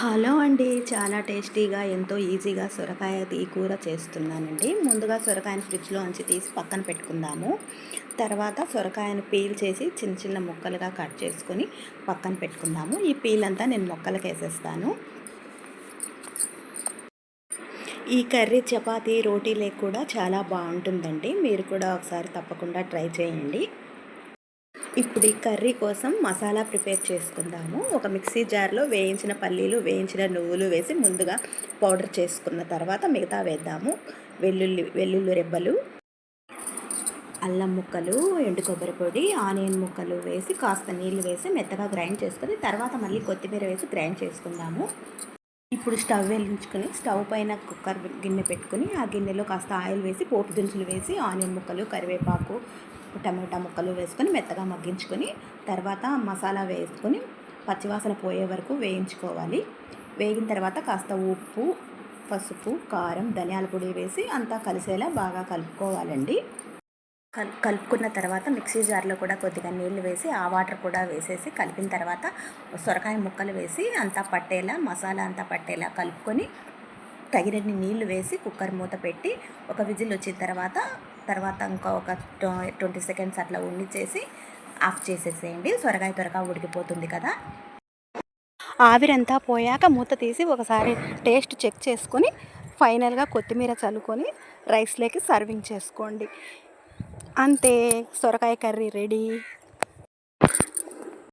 Hello అండి. చాలా టేస్టీగా ఎంతో ఈజీగా సొరకాయ తీ కూర చేస్తున్నానండి. ముందుగా సొరకాయను ఫ్రిడ్జ్లో ఉంచి తీసి పక్కన పెట్టుకుందాము. తర్వాత సొరకాయను పీల్ చేసి చిన్న చిన్న ముక్కలుగా కట్ చేసుకొని పక్కన పెట్టుకుందాము. ఈ పీల్ అంతా నేను మొక్కలకు వేసేస్తాను ఈ కర్రీ చపాతీ రోటీలకు కూడా చాలా బాగుంటుందండి. మీరు కూడా ఒకసారి తప్పకుండా ట్రై చేయండి. ఇప్పుడు ఈ కర్రీ కోసం మసాలా ప్రిపేర్ చేసుకుందాము. ఒక మిక్సీ జార్లో వేయించిన పల్లీలు వేయించిన నువ్వులు వేసి ముందుగా పౌడర్ చేసుకున్న తర్వాత మిగతా వేద్దాము. వెల్లుల్లి వెల్లుల్లి రెబ్బలు అల్లం ముక్కలు ఎండు కొబ్బరి పొడి ఆనియన్ ముక్కలు వేసి కాస్త నీళ్ళు వేసి మెత్తగా గ్రైండ్ చేసుకొని తర్వాత మళ్ళీ కొత్తిమీర వేసి గ్రైండ్ చేసుకుందాము. ఇప్పుడు స్టవ్ వెలిగించుకొని స్టవ్ పైన కుక్కర్ గిన్నె పెట్టుకుని ఆ గిన్నెలో కాస్త ఆయిల్ వేసి పోపు దినుసులు వేసి ఆనియన్ ముక్కలు కరివేపాకు టమాటా ముక్కలు వేసుకొని మెత్తగా మగ్గించుకొని తర్వాత మసాలా వేసుకొని పచ్చివాసన పోయే వరకు వేయించుకోవాలి. వేగిన తర్వాత కాస్త ఉప్పు పసుపు కారం ధనియాల పొడి వేసి అంతా కలిసేలా బాగా కలుపుకోవాలండి. కల్ కలుపుకున్న తర్వాత మిక్సీ జార్లో కూడా కొద్దిగా నీళ్ళు వేసి ఆ వాటర్ కూడా వేసేసి కలిపిన తర్వాత సొరకాయ ముక్కలు వేసి అంతా పట్టేలా మసాలా అంతా పట్టేలా కలుపుకొని తగినన్ని నీళ్ళు వేసి కుక్కర్ మూత పెట్టి ఒక విజిల్ వచ్చిన తర్వాత తర్వాత ఇంకా ఒక ట్వంటీ సెకండ్స్ అట్లా ఉండిచేసి ఆఫ్ చేసేసేయండి. సొరకాయ త్వరగా ఉడికిపోతుంది కదా. ఆవిరంతా పోయాక మూత తీసి ఒకసారి టేస్ట్ చెక్ చేసుకొని ఫైనల్గా కొత్తిమీర చల్లుకొని రైస్లోకి సర్వింగ్ చేసుకోండి. అంతే సొరకాయ కర్రీ రెడీ.